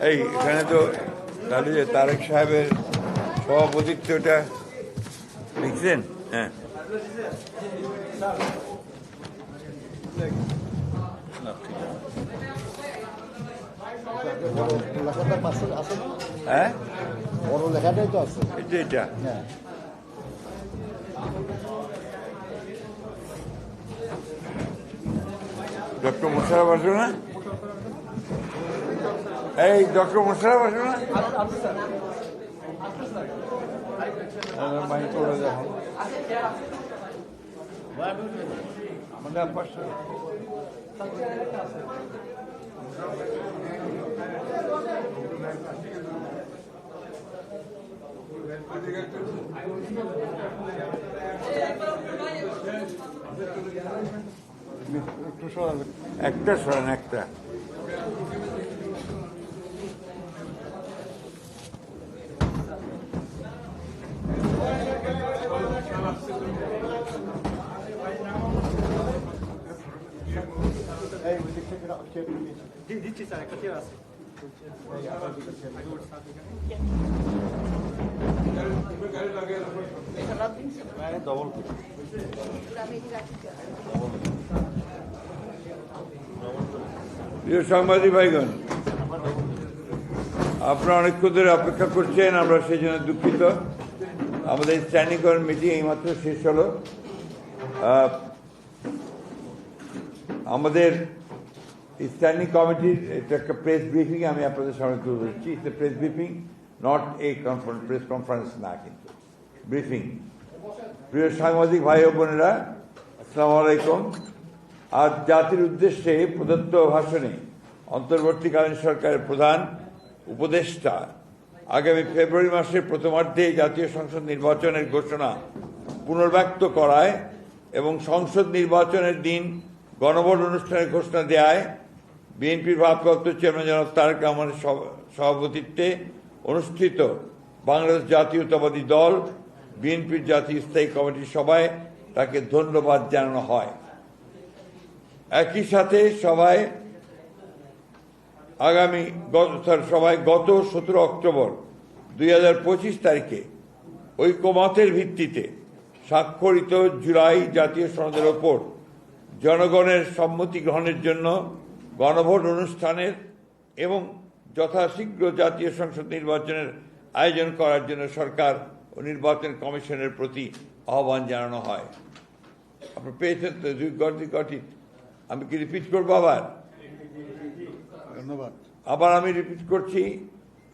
এই, এখানে তো তাহলে যে তারেক সাহেবের সভাপতিত্বটা লিখছেন? হ্যাঁ। হ্যাঁ? বড় লেখাটাই তো আছে এটা। হ্যাঁ ডক্টর মোশারফ আসো না? এই ডক্টর মোশারফ আসো না মাইক করে দেখো আমাদের পাশে একটু সরাবে একটা সরেন একটা দিচ্ছি স্যার একটা চেয়ার আছে ডবল প্রিয় সাংবাদিক ভাইগণ আপনারা অনেকক্ষণ ধরে অপেক্ষা করছেন আমরা সেই জন্য দুঃখিত আমাদের স্ট্যান্ডিং কমিটি মিটিং এইমাত্র শেষ হলো আমাদের স্ট্যান্ডিং কমিটির এটা একটা প্রেস ব্রিফিং আমি আপনাদের সামনে তুলে ধরছি। It's press briefing not a conference press conference না কিন্তু। ব্রিফিং প্রিয় সাংবাদিক ভাই ও বোনেরা, আসসালামু আলাইকুম। আজ জাতির উদ্দেশ্যে প্রদত্ত ভাষণে অন্তর্বর্তীকালীন সরকারের প্রধান উপদেষ্টা আগামী ফেব্রুয়ারি মাসের প্রথমার্ধে জাতীয় সংসদ নির্বাচনের ঘোষণা পুনর্ব্যক্ত করায় এবং সংসদ নির্বাচনের দিন গণভোট অনুষ্ঠানের ঘোষণা দেয় বিএনপির ভারপ্রাপ্ত চেয়ারম্যান জনাব তারেক রহমানের সভ- সভাপতিত্বে অনুষ্ঠিত বাংলাদেশ জাতীয়তাবাদী দল বিএনপির জাতীয় স্থায়ী কমিটির সভায় তাকে ধন্যবাদ জানানো হয়। একই সাথে সভায় আগামী sorry, গত সতেরো অক্টোবর দুই হাজার পঁচিশ তারিখে ঐকমতের ভিত্তিতে স্বাক্ষরিত জুলাই জাতীয় সনদের ওপর জনগণের সম্মতি গ্রহণের জন্য গণভোট অনুষ্ঠানের এবং যথাশীঘ্র জাতীয় সংসদ নির্বাচনের আয়োজন করার জন্য সরকার ও নির্বাচন কমিশনের প্রতি আহ্বান জানানো হয়। আপনি পেয়েছেন তো দুই গটি গটি আমি কি রিপিট করব আবার? ধন্যবাদ। আবার আমি রিপিট করছি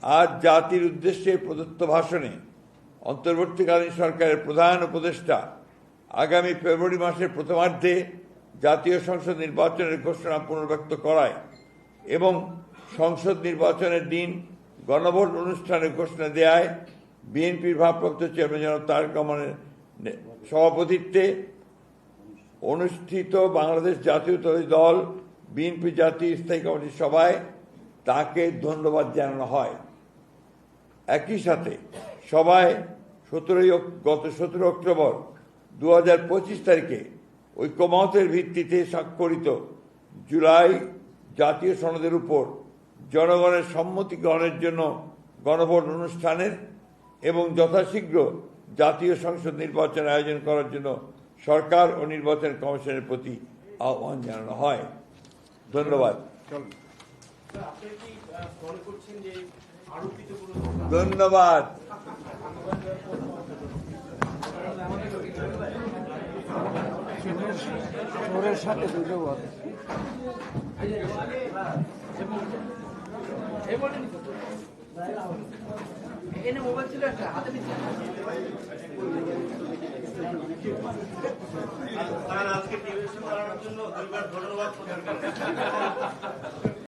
আজ জাতির উদ্দেশ্যে প্রদত্ত ভাষণে অন্তর্বর্তীকালীন সরকারের প্রধান উপদেষ্টা আগামী ফেব্রুয়ারি মাসের প্রথমার্ধে জাতীয় সংসদ নির্বাচনের ঘোষণা পুনর্ব্যক্ত করায় এবং সংসদ নির্বাচনের দিন গণভোট অনুষ্ঠানের ঘোষণা দেয় বিএনপির ভারপ্রাপ্ত চেয়ারম্যান জনাব তারেক রহমানের সভাপতিত্বে অনুষ্ঠিত বাংলাদেশ জাতীয়তাবাদী দল, বিএনপি জাতীয় স্থায়ী কমিটির সভায় তাকে ধন্যবাদ জানানো হয়। একই সাথে সভায় সতেরোই গত সতেরো অক্টোবর দু হাজার পঁচিশ তারিখে ঐক্যমতের ভিত্তিতে স্বাক্ষরিত জুলাই জাতীয় সনদের উপর জনগণের সম্মতি গ্রহণের জন্য গণভোট অনুষ্ঠানের এবং যথাশীঘ্র জাতীয় সংসদ নির্বাচন আয়োজন করার জন্য সরকার ও নির্বাচন কমিশনের প্রতি আহ্বান জানানো হয়। ধন্যবাদ। ধন্যবাদ। ওরের সাথে দুটো এনে মোবাইল ছিল একটা হাতে স্যার আজকে টেলিভিশন চালানোর জন্য দুইবার ধন্যবাদ